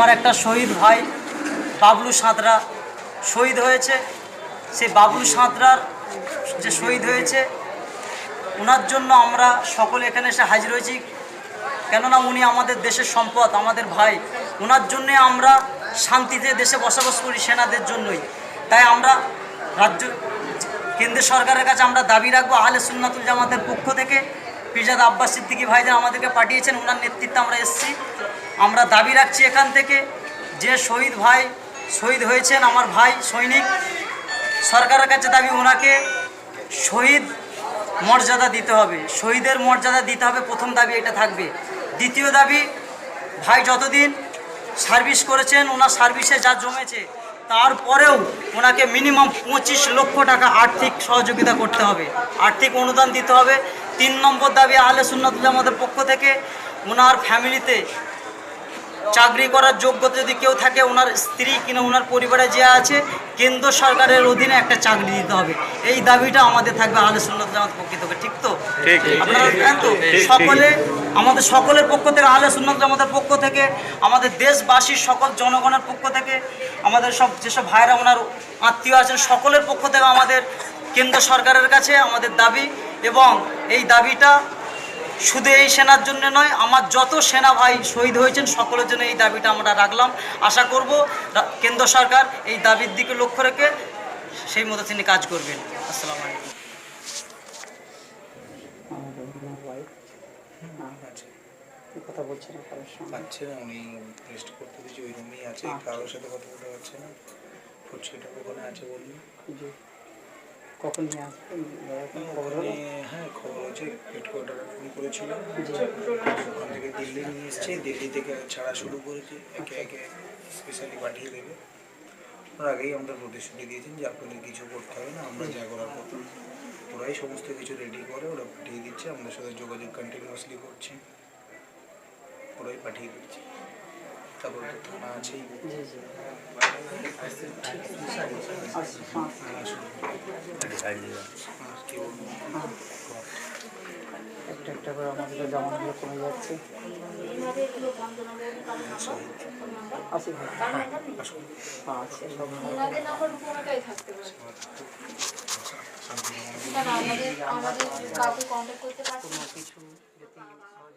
আমার একটা শহীদ ভাই, বাবলু সাঁতরা শহীদ হয়েছে। সেই বাবলু সাঁতরার যে শহীদ হয়েছে ওনার জন্য আমরা সকলে এখানে এসে হাজির হয়েছি। কেননা উনি আমাদের দেশের সম্পদ, আমাদের ভাই। ওনার জন্যে আমরা শান্তিতে দেশে বসবাস করি সেনাদের জন্যই। তাই আমরা রাজ্য কেন্দ্র সরকারের কাছে আমরা দাবি রাখব, আহলে সুন্নাতুল জামাতের পক্ষ থেকে। পিজাদ আব্বাস সিদ্দিকী ভাইজান আমাদেরকে পাঠিয়েছেন ওনার নেতৃত্বে আমরা এসেছি। আমরা দাবি রাখছি এখান থেকে যে শহীদ ভাই শহীদ হয়েছেন আমার ভাই সৈনিক। সরকারের কাছে দাবি, ওনাকে শহীদ মর্যাদা দিতে হবে। শহীদের মর্যাদা দিতে হবে, প্রথম দাবি এটা থাকবে। দ্বিতীয় দাবি, ভাই যতদিন সার্ভিস করেছেন, ওনার সার্ভিসে যা জমেছে, তারপরেও ওনাকে মিনিমাম পঁচিশ লক্ষ টাকা আর্থিক সহযোগিতা করতে হবে। আর্থিক অনুদান দিতে হবে। তিন নম্বর দাবি, আহলে সুন্নাতুল আমাদের পক্ষ থেকে, ওনার ফ্যামিলিতে চাকরি করার যোগ্যতা যদি কেউ থাকে ওনার স্ত্রী কিনা ওনার পরিবারে যে আছে কেন্দ্র সরকারের অধীনে একটা চাকরি দিতে হবে। এই দাবিটা আমাদের থাকবে আহলে সুন্নাত জামাত পক্ষ থেকে ঠিক তো? আপনারা তো সকলে আমাদের সকলের পক্ষ থেকে আহলে সুন্নাত জামাতের পক্ষ থেকে আমাদের দেশবাসীর সকল জনগণের পক্ষ থেকে আমাদের সব যেসব ভাইরা ওনার আত্মীয় আছেন সকলের পক্ষ থেকে আমাদের কেন্দ্র সরকারের কাছে আমাদের দাবি এবং এই দাবিটা শুধু এই সেনার জন্য নয় আমার যত সেনা ভাই শহীদ হয়েছেন সকলের জন্য এই দাবিটা আমরা রাখলাম। আশা করব কেন্দ্র সরকার এই দাবির দিকে লক্ষ্য রেখে সেই মতো তিনি কাজ করবেন। আসসালামু আলাইকুম। কথা বলছেন পাচ্ছে না উনি রেস্ট করতে দিয়েছে ওই রুমেই আছে কারোর সাথে কথা বলতে পারছে না। ফুচকিটা ওখানে আছে বললি কখন নিয়ে আসবেন? হয়েছে হেডকোয়ার্টারে ফোন করেছিল। ওখান থেকে দিল্লি নিয়ে এসছে। দিল্লি থেকে ছাড়া শুরু করেছে। একে একে স্পেশালি পাঠিয়ে দেবে। ওর আগেই আমাদের প্রতিশ্রুতি দিয়েছেন যে আপনাদের কিছু করতে হবে না আমরা যা করার কথা ওরাই সমস্ত কিছু রেডি করে ওরা পাঠিয়ে দিচ্ছে। আমাদের সাথে যোগাযোগ কন্টিনিউয়াসলি করছে। ওরাই পাঠিয়ে দিচ্ছে। তারপর তো থানা আছেই। কি বলব? একটা একটা করে আমাদের জামানগুলো কমে যাচ্ছে। আসি ভাই আচ্ছা ভূমিকায় থাকতে পারে। শান্তি কারণ আমাদের আমাদের কাউকে কন্ট্যাক্ট করতে পারছি না। কিছু যদি